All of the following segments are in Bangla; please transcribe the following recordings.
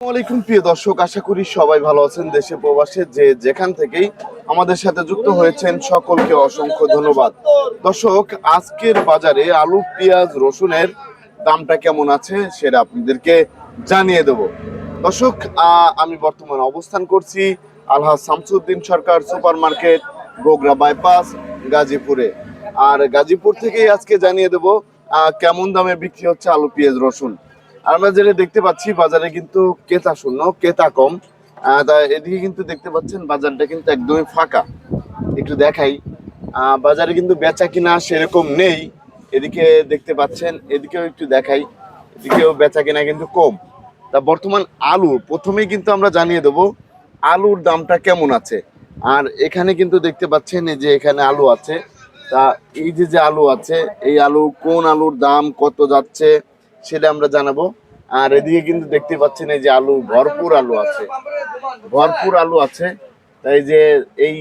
আসসালামাইকুম প্রিয় দর্শক, আশা করি সবাই ভালো আছেন দেশে প্রবাসে। যে যেখান থেকেই আমাদের সাথে যুক্ত হয়েছেন, সকলকে অসংখ্য ধন্যবাদ। দর্শক, আজকের বাজারে আলু, পেঁয়াজ, রসুনের দামটা কেমন আছে সেটা আপনাদেরকে জানিয়ে দেব। দর্শক আমি বর্তমানে অবস্থান করছি Alhaj Shamsuddin Sarkar super market Bogura bypass, গাজীপুরে। আর গাজীপুর থেকেই আজকে জানিয়ে দেব কেমন দামে বিক্রি হচ্ছে আলু, পেঁয়াজ, রসুন। আমরা যেটা দেখতে পাচ্ছি, বাজারে কিন্তু ক্রেতা শূন্য, ক্রেতা কম। তা এদিকে কিন্তু দেখতে পাচ্ছেন, বাজারটা কিন্তু একদমই ফাঁকা। একটু দেখাই। বাজারে কিন্তু বেচা কিনা সেরকম নেই। এদিকে দেখতে পাচ্ছেন, এদিকেও একটু দেখাই। এদিকেও বেচা কিনা কিন্তু কম। তা বর্তমান আলু, প্রথমেই কিন্তু আমরা জানিয়ে দেবো, আলুর দামটা কেমন আছে? আর এখানে কিন্তু দেখতে পাচ্ছেন, এই যে এখানে আলু আছে। তা এই যে যে আলু আছে, এই আলু কোন আলুর দাম কত যাচ্ছে? সেটা আমরা জানাব। আর এদিকে কিন্তু দেখতে পাচ্ছেন এই যে আলু, ভরপুর আলু আছে। ভরপুর আলু আছে। তাই যে এই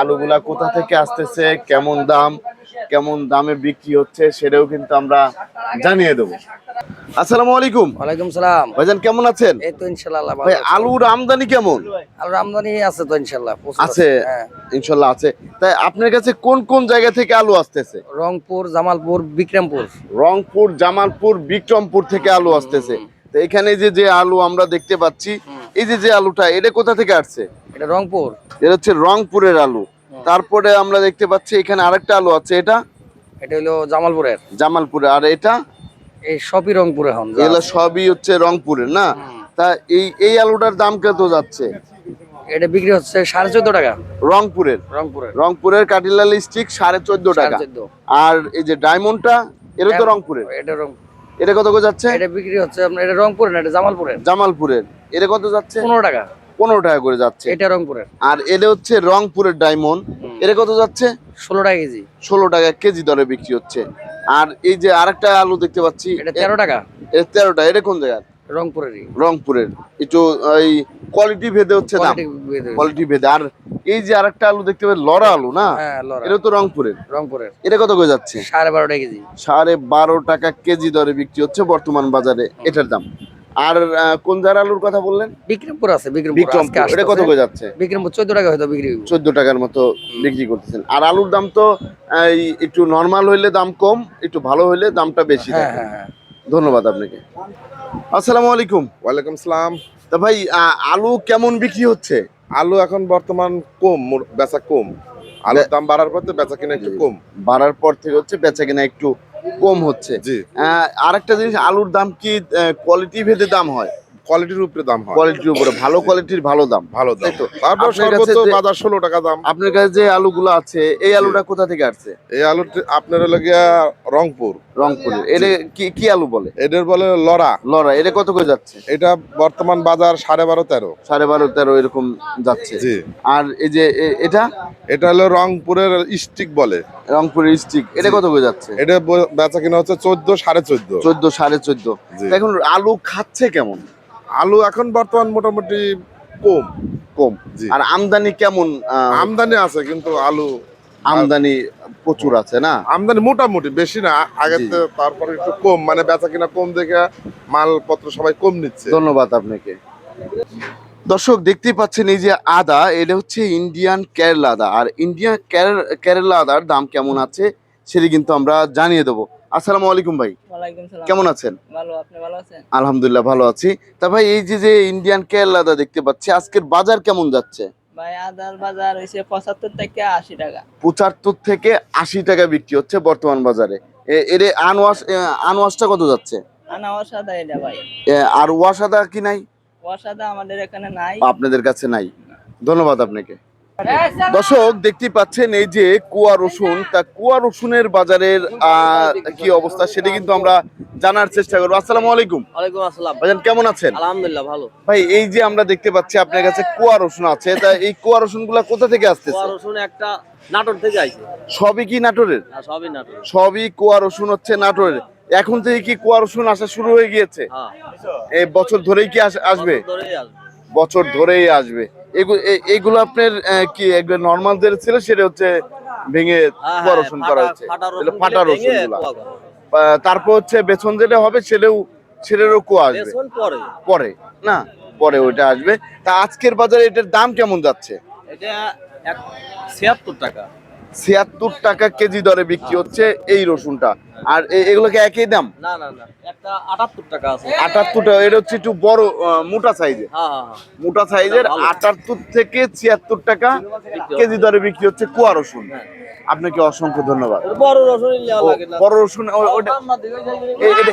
আলুগুলা কোথা থেকে আসতেছে, কেমন দাম কেমন দামে বিক্রি হচ্ছে সেটাও কিন্তু আমরা জানিয়ে দেবো। আসসালামু আলাইকুম। ওয়ালাইকুম সালাম। ভাইজান কেমন আছেন? এই তো ইনশাল্লাহ আল্লাহ ভালো ভাই আলুর আমদানি কেমন? আলুর আমদানি আছে তো ইনশাল্লাহ প্রচুর আছে। হ্যাঁ। ইনশাল্লাহ আছে। তাই আপনার কাছে কোন কোন জায়গা থেকে আলু আসতেছে? রংপুর জামালপুর বিক্রমপুর। রংপুর জামালপুর বিক্রমপুর থেকে আলু আসতেছে। তো এখানে যে যে আলু আমরা দেখতে পাচ্ছি এই যে যে আলুটা এটা কোথা থেকে আসছে? এটা রংপুর। এটা হচ্ছে রংপুরের আলু। তারপরে আমরা দেখতে পাচ্ছি এখানে আরেকটা আলু আছে এটা? এটা হলো জামালপুরের। জামালপুরে আর এটা? এই সবই রংপুরে হন এগুলো সবই হচ্ছে রংপুরের না? তা এই এই আলুটার দাম কত যাচ্ছে? এটা বিক্রি হচ্ছে সাড়ে চোদ্দ টাকা। রংপুরের? রংপুরের। রংপুরের কাটিলাল স্টিক সাড়ে চোদ্দ টাকা। আর এই যে ডায়মন্ডটা এটা তো রংপুরের? এটা রং এটা কত করে যাচ্ছে? এটা বিক্রি হচ্ছে আপনার এটা রংপুরের না এটা জামালপুরের। জামালপুরের। এটা কত যাচ্ছে? পনেরো টাকা। পনেরো টাকা করে যাচ্ছে। এটা রংপুরের। আর এটা হচ্ছে রংপুরের ডায়মন্ড। এটা কত যাচ্ছে? ষোলো টাকা কেজি। ষোলো টাকা কেজি দরে বিক্রি হচ্ছে। আর এই যে আরেকটা আলু দেখতে পাচ্ছি এটা তেরো টাকা। এটা তেরোটা এটা কোন জায়গার? রংপুরেরই। রংপুরের। একটু এই কোয়ালিটি ভেদে হচ্ছে দাম। কোয়ালিটি ভেদে আর এই যে আরেকটা আলু দেখতে পাচ্ছি লড়া আলু না? হ্যাঁ এটা তো রংপুরের। রংপুরের। এটা কত করে যাচ্ছে? সাড়ে বারো টাকা কেজি। সাড়ে বারো টাকা কেজি দরে বিক্রি হচ্ছে বর্তমান বাজারে। এটার দাম। আর কোন জার আলুর কথা বললেন? বিক্রমপুর আছে বিক্রমপুর এটা কত। করে যাচ্ছে? বিক্রমপুর চোদ্দ টাকা হয়তো বিক্রি। চোদ্দ টাকার মতো বিক্রি করতেছেন। আর আলুর দাম তো এই, একটু নর্মাল হইলে দাম কম একটু ভালো হইলে দামটা বেশি হ্যাঁ হ্যাঁ হ্যাঁ। ধন্যবাদ আপনাকে। আসসালামু আলাইকুম। ওয়ালাইকুম সালাম। তা ভাই আলু কেমন বিক্রি হচ্ছে? আলু এখন বর্তমান কম মোর- বেচা কম। আলুর দাম বাড়ার পর তো বেচা কিনা একটু কম। বাড়ার পর থেকে হচ্ছে বেচা কিনা একটু কম হচ্ছে। জি। একটা আরেকটা জিনিস আলুর দাম কি কোয়ালিটি ভেদে দাম হয়? কোয়ালিটির উপরে দাম হয়। কোয়ালিটির উপরে ভালো কোয়ালিটির ভালো দাম। ভালো দাম। তো? তারপর সর্বোচ্চ বাজার ষোলো টাকা দাম। আপনার কাছে যে আলুগুলো আছে এই আলুটা কোথা থেকে আসছে? এই আলুটি আপনার হলো গিয়া রংপুর। এটা কি কি আলু বলে? এদের বলে লড়া। লড়া। এটা কত করে যাচ্ছে? এটা বর্তমান বাজার সাড়ে বারো তেরো। সাড়ে বারো তেরো এরকম যাচ্ছে। জি। আর এই যে এটা? এটা হলো রংপুরের স্টিক বলে। রংপুরের স্টিক। এটা কত করে যাচ্ছে? এটা বেচা কিনা হচ্ছে চোদ্দ সাড়ে চোদ্দ। চোদ্দ সাড়ে চোদ্দ। জি। এখন আলু খাচ্ছে কেমন? আলু এখন বর্তমান মোটামুটি কম। কম। আর আমদানি কেমন আমদানি আছে কিন্তু আলু আমদানি প্রচুর আছে না? আমদানি মোটামুটি বেশি না। থেকে তারপরে একটু কম মানে বেচা কিনা কম দেখে মালপত্র সবাই কম নিচ্ছে। ধন্যবাদ আপনাকে। দর্শক দেখতেই পাচ্ছেন এই যে আদা এটা হচ্ছে ইন্ডিয়ান কেরালা আদা। আর ইন্ডিয়ান কেরালা আদার দাম কেমন আছে সেটি কিন্তু আমরা জানিয়ে দেবো। আসসালামু আলাইকুম ভাই। কেমন আছেন? ভালো আপনি ভালো আছেন? আলহামদুলিল্লাহ ভালো আছি। তা ভাই এই যে যে ইন্ডিয়ান কেরালা আদা দেখতে পাচ্ছি আজকের বাজার কেমন যাচ্ছে? ভাই আদার বাজার হয়েছে পঁচাত্তর থেকে আশি টাকা। পঁচাত্তর থেকে আশি টাকা বিক্রি হচ্ছে বর্তমান বাজারে। এর আনওয়াশ আনওয়াশটা কত যাচ্ছে? আনা অসাদা এটা ভাই। আর ওয়াশ আদা কি নাই? অসাদা আমাদের এখানে নাই। আপনাদের কাছে নাই। ধন্যবাদ আপনাকে। দর্শক দেখতে পাচ্ছেন এই যে কুয়া রসুন। তা কুয়া রসুনের বাজারের কি অবস্থা সেটা কিন্তু আমরা জানার চেষ্টা করব। আসসালামু আলাইকুম। ওয়ালাইকুম আসসালাম। ভাইজান কেমন আছেন? আলহামদুলিল্লাহ ভালো। ভাই এই যে আমরা দেখতে পাচ্ছি আপনার কাছে কুয়া রসুন আছে। তা এই কুয়া রসুনগুলা কোথা থেকে আসতেছে? রসুন একটা নাটোর থেকে আইছে। সবই কি নাটোরের? সবই নাটোর সবই কুয়া রসুন হচ্ছে নাটোরের। এখন থেকে কি কুয়া রসুন আসা শুরু হয়ে গিয়েছে? হ্যাঁ। এই বছর ধরেই কি আসবে। বছর ধরেই আসবে। এগুলো আপনার কি কি নর্মাল যে ছিল? সেটা হচ্ছে ভেঙে হ্যাঁ, কুয়া রসুন করা হচ্ছে। ফাটা রসুন তারপর হচ্ছে বেছন যেটা হবে সেটাও ছেলেরও কো আসবে। পরে। পরে না পরে ওইটা আসবে। তা আজকের বাজারে এটার দাম কেমন যাচ্ছে? এটা ছিয়াত্তর টাকা। ছিয়াত্তর টাকা কেজি দরে বিক্রি হচ্ছে এই রসুনটা। আর এগুলোকে একই দাম? না না না একটা আটাত্তর টাকা আছে। আটাত্তর টাকা এটা হচ্ছে একটু বড় মোটা সাইজের। হ্যাঁ হ্যাঁ হ্যাঁ। মোটা সাইজের আটাত্তর থেকে ছিয়াত্তর টাকা কেজি দরে বিক্রি হচ্ছে কুয়া রসুন। আপনাকে অসংখ্য ধন্যবাদ। বড় রসুন বড় রসুন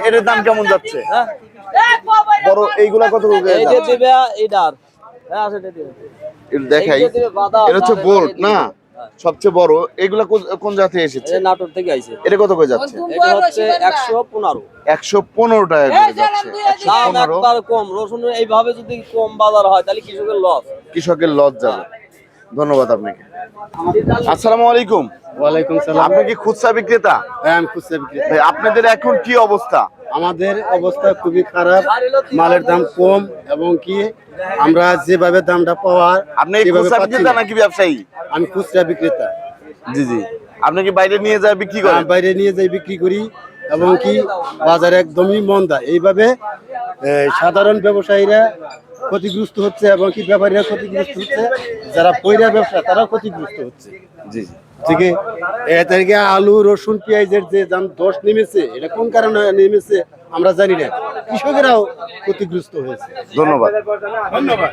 এটার দাম কেমন যাচ্ছে? বড় এইগুলা কত দেখাই। এটা হচ্ছে বাদাম না। সবচেয়ে বড় এগুলা কোন- জাতি এসেছে? নাটোর থেকে আইছে। এটা কত করে যাচ্ছে? এটা হচ্ছে একশো পনেরো। একশো পনেরো টাকা করে যাচ্ছে। দাম একবার কম রসুন এইভাবে যদি কম বাজার হয় তাহলে কৃষকের লস। কৃষকের লজ যাবে। ধন্যবাদ আপনাকে। আসসালামু আলাইকুম। ওয়ালাইকুম সালাম। আপনি কি খুচরা বিক্রেতা? হ্যাঁ আমি খুচরা বিক্রেতা। আপনাদের এখন কি অবস্থা? আমাদের অবস্থা খুবই খারাপ মালের দাম কম এবং কি আমরা যেভাবে দামটা পাওয়ার আপনি বিক্রেতা নাকি ব্যবসায়ী? আমি খুচরা বিক্রেতা। জি জি। আপনি কি বাইরে নিয়ে যায় বিক্রি করেন? বাইরে নিয়ে যাই বিক্রি করি এবং কি বাজার একদমই মন্দা। এইভাবে সাধারণ ব্যবসায়ীরা ক্ষতিগ্রস্ত হচ্ছে এবং কি ব্যাপারীরা ক্ষতিগ্রস্ত হচ্ছে যারা পয়রা ব্যবসা তারাও ক্ষতিগ্রস্ত হচ্ছে। জি জি। ঠিক এ তারিখে আলু রসুন পেঁয়াজের যে দাম দশ নেমেছে এটা কোন কারণে নেমেছে আমরা জানি না। কৃষকেরাও ক্ষতিগ্রস্ত হয়েছে। ধন্যবাদ। ধন্যবাদ।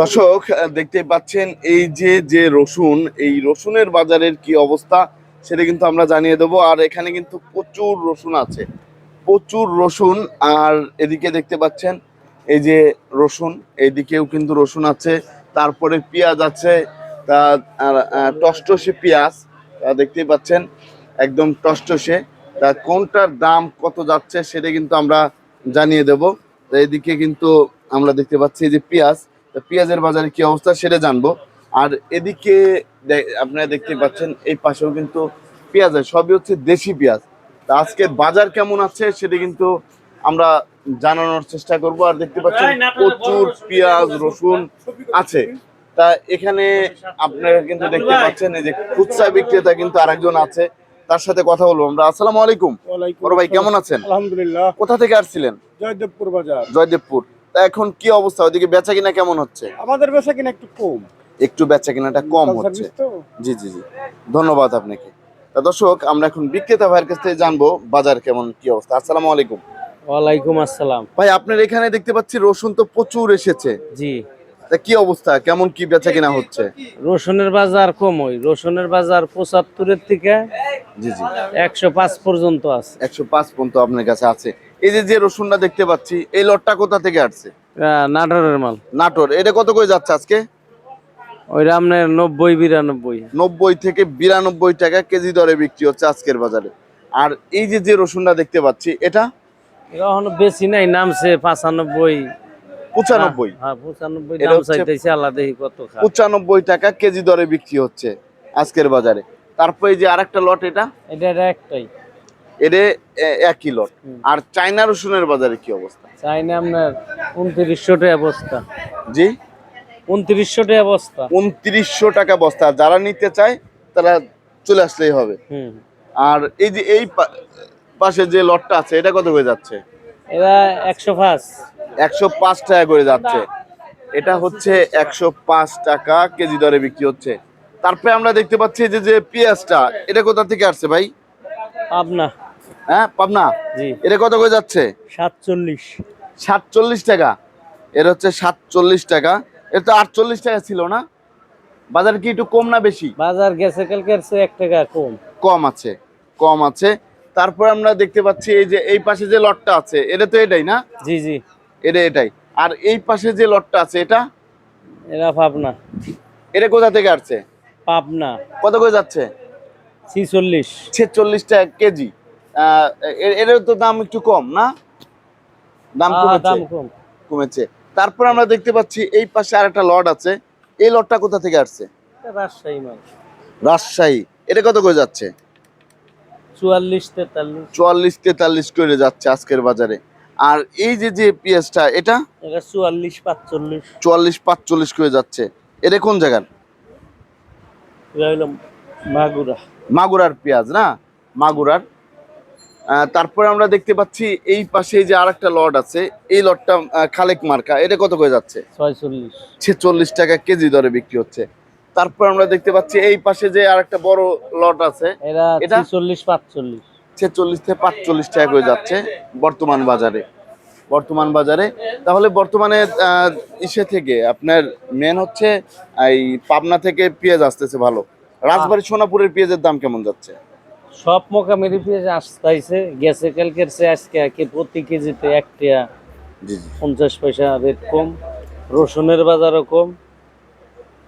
দর্শক দেখতে পাচ্ছেন এই যে যে রসুন এই রসুনের বাজারের কি অবস্থা সেটা কিন্তু আমরা জানিয়ে দেবো। আর এখানে কিন্তু প্রচুর রসুন আছে। প্রচুর রসুন। আর এদিকে দেখতে পাচ্ছেন এই যে রসুন এদিকেও কিন্তু রসুন আছে। তারপরে পেঁয়াজ আছে। তা টসটসে পেঁয়াজ, তা দেখতেই পাচ্ছেন, একদম টসটসে। তা কোনটার দাম কত যাচ্ছে সেটা কিন্তু আমরা জানিয়ে দেব। তো এদিকে কিন্তু আমরা দেখতে পাচ্ছি যে পেঁয়াজ, তা পেঁয়াজের বাজারে কি অবস্থা সেটা জানব। আর এদিকে আপনারা দেখতে পাচ্ছেন, এই পাশেও কিন্তু পেঁয়াজ আছে, সবই হচ্ছে দেশি পেঁয়াজ। তা আজকের বাজার কেমন আছে সেটা কিন্তু আমরা জানানোর চেষ্টা করব। আর দেখতে পাচ্ছেন প্রচুর পেঁয়াজ, রসুন আছে। তা এখানে আপনারা কিন্তু দেখতে পাচ্ছেন এই যে খুচরা বিক্রেতা কিন্তু আরেকজন আছে তার সাথে কথা বলব আমরা। আসসালামু আলাইকুম। বড় ভাই কেমন আছেন? আলহামদুলিল্লাহ। কোথা থেকে আসছিলেন? জয়দেবপুর বাজার। জয়দেবপুর। তা এখন কি অবস্থা? ওইদিকে বেচা কিনা কেমন হচ্ছে? আমাদের বেচা কিনা একটু কম। একটু বেচা কিনাটা কম হচ্ছে। জি জি জি। ধন্যবাদ আপনাকে। তা দর্শক আমরা এখন বিক্রেতা ভাইয়ের কাছ থেকে জানব বাজার কেমন কি অবস্থা। আসসালামু আলাইকুম। ওয়ালাইকুম আসসালাম। ভাই আপনার এখানে দেখতে পাচ্ছি রসুন তো প্রচুর এসেছে। জি। কি অবস্থা? কেমন কি বেচা কিনা হচ্ছে? রসুনের বাজার কম ওই। রসুনের বাজার পঁচাত্তরের থেকে জি জি। একশো পাঁচ পর্যন্ত আছে। একশো পাঁচ পর্যন্ত আপনার কাছে আছে। এই যে যে রসুনটা দেখতে পাচ্ছি এই লটটা কোথা থেকে আসছে? নাটোরের মাল। নাটোর। এটা কত করে যাচ্ছে আজকে? ওইটা আপনার নব্বই বিরানব্বই নব্বই থেকে বিরানব্বই টাকা কেজি দরে বিক্রি হচ্ছে আজকের বাজারে। আর এই যে যে রসুনটা দেখতে পাচ্ছি এটা? এখনও বেশি নাই নামছে পাঁচানব্বই। পঁচানব্বই। হ্যাঁ পঁচানব্বই খা পঁচানব্বই টাকা কেজি দরে বিক্রি হচ্ছে আজকের বাজারে। তারপরে এই যে আরেকটা লট এটা? এটা একটাই। এটা একই লট আর চায়না রসুনের বাজারে কি অবস্থা? চাই না আপনার উনত্রিশশো টাকা বস্তা। জি? উনত্রিশশো টাকা বস্তা। উনত্রিশশো টাকা বস্তা। যারা নিতে চায় তারা চলে আসলেই হবে। হুম। আর এই যে এই পাশে যে লটটা আছে এটা কত হয়ে যাচ্ছে? এরা একশো পাঁচ। একশো পাঁচ টাকা করে যাচ্ছে। এটা হচ্ছে একশো পাঁচ টাকা কেজি দরে বিক্রি হচ্ছে। তারপরে আমরা দেখতে পাচ্ছি যে যে পেঁয়াজটা এটা কোথা থেকে আসছে ভাই? পাবনা। হ্যাঁ পাবনা? জি। এটা কত করে যাচ্ছে? সাতচল্লিশ। সাতচল্লিশ টাকা। এর হচ্ছে সাতচল্লিশ টাকা। এর তো আটচল্লিশ টাকা ছিল না? বাজার কি একটু কম না বেশি? বাজার গেছে কালকের চেয়ে এক টাকা কম। কম আছে কম আছে। তারপরে আমরা দেখতে পাচ্ছি এই যে এই পাশে যে লটটা আছে এটা তো এটাই না? জি জি। এটা এটাই। আর এই পাশে যে লটটা আছে এটা? এরা পাবনা। এটা কোথা থেকে আসছে? পাবনা। কত করে যাচ্ছে? ছিচল্লিশ। ছেচল্লিশ টাকা কেজি। আহ, এ- এর তো দাম একটু কম না? দাম দাম কম। কমেছে। তারপর আমরা দেখতে পাচ্ছি এই পাশে আর একটা লট আছে। এই লটটা কোথা থেকে আসছে? রাজশাহী মাল। রাজশাহী। এটা কত করে যাচ্ছে? চুয়াল্লিশ তেতাল্লিশ। চুয়াল্লিশ তেতাল্লিশ করে যাচ্ছে আজকের বাজারে। আর এই যে যে পেঁয়াজটা এটা? চুয়াল্লিশ পাঁচচল্লিশ। চুয়াল্লিশ পাঁচচল্লিশ করে যাচ্ছে। এটা কোন জায়গার? মাগুরা। মাগুরার পেঁয়াজ না? মাগুরার। তারপরে আমরা দেখতে পাচ্ছি এই পাশে যে আরেকটা লট আছে এই লটটা খালেক মার্কা। এটা কত করে যাচ্ছে? ছয়চল্লিশ। ছেচল্লিশ টাকা কেজি দরে বিক্রি হচ্ছে। তারপর আমরা দেখতে পাচ্ছি এই পাশে যে আরেকটা বড় লট আছে এটা? ছিচল্লিশ পাঁচচল্লিশ। ছেচল্লিশ থেকে পাঁচচল্লিশ টাকা করে যাচ্ছে বর্তমান বাজারে। বর্তমান বাজারে। তাহলে বর্তমানে ইসে থেকে আপনার মেন হচ্ছে এই পাবনা থেকে পেঁয়াজ আসতেছে ভালো। রাজবাড়ী সোনাপুরের পেঁয়াজের দাম কেমন যাচ্ছে? সব মোকামেরি পেঁয়াজ আসতেছে। গেছে কালকের চেয়ে আজকে প্রতি কেজিতে এক টাকা জি জি। পঞ্চাশ পয়সা রেট কম। রসুনের বাজারও কম।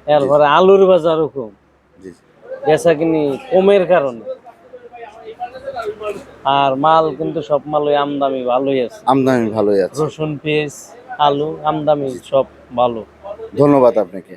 এরপরে আলুর বাজারও কম। বেচা কিনি কমের কারণে। আর মাল কিন্তু সব মালই আমদামি ভালোই আছে। আমদামি ভালোই আছে। রসুন পেঁয়াজ আলু আমদামি সব ভালো। ধন্যবাদ আপনাকে।